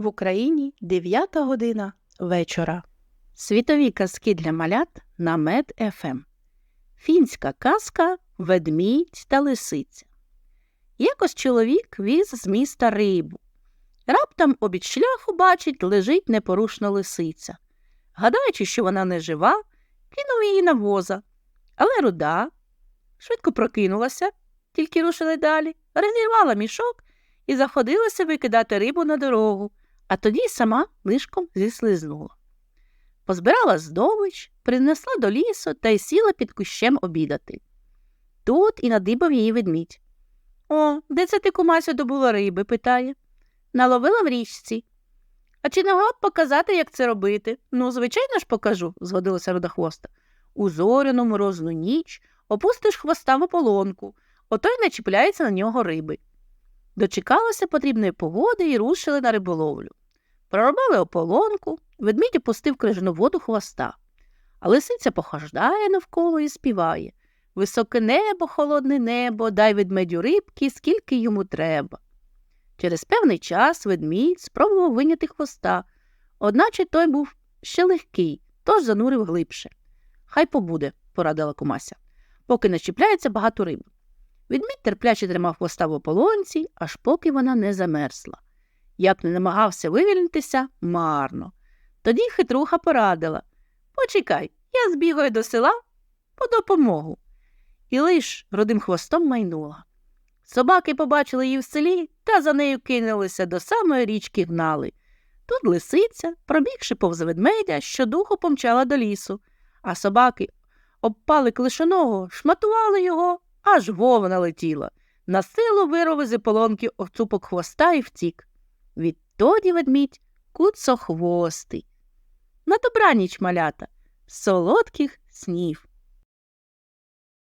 В Україні 9 година вечора. Світові казки для малят на Мед ФМ. Фінська казка Ведмідь та лисиця. Якось чоловік віз з міста рибу. Раптом обід шляху бачить, лежить непорушна лисиця. Гадаючи, що вона не жива, кинув її на воза. Але руда швидко прокинулася, тільки рушили далі, розірвала мішок і заходилася викидати рибу на дорогу, а тоді сама лишком зіслизнула. Позбирала здобич, принесла до лісу та й сіла під кущем обідати. Тут і надибав її ведмідь. О, де це ти, кумасю, добула риби? питає. Наловила в річці. А чи не могла б показати, як це робити? Ну, звичайно ж покажу, згодилася рудохвоста. У зоряну морозну ніч опустиш хвоста в ополонку, ото й начіпляється на нього риби. Дочекалися потрібної погоди і рушили на риболовлю. Проробили ополонку, ведмідь опустив крижану воду хвоста, а лисиця похождає навколо і співає Високе небо, холодне небо, дай ведмедю рибки, скільки йому треба. Через певний час ведмідь спробував виняти хвоста, одначе той був ще легкий, тож занурив глибше. Хай побуде, порадила кумася, поки начіпляється багато риби. Відмідь терпляче тримав хвоста в ополонці, аж поки вона не замерзла. Як не намагався вивільнитися, марно. Тоді хитруха порадила Почекай, я збігаю до села по допомогу. І лиш родим хвостом майнула. Собаки побачили її в селі та за нею кинулися до самої річки гнали. Тут лисиця, пробігши повз ведмедя, щодуху помчала до лісу, а собаки обпали клишоного, шматували його, аж вовна летіла. На силу вирвав із полонки оцупок хвоста і втік. Відтоді ведмідь куцохвостий. На добраніч, малята, солодких снів.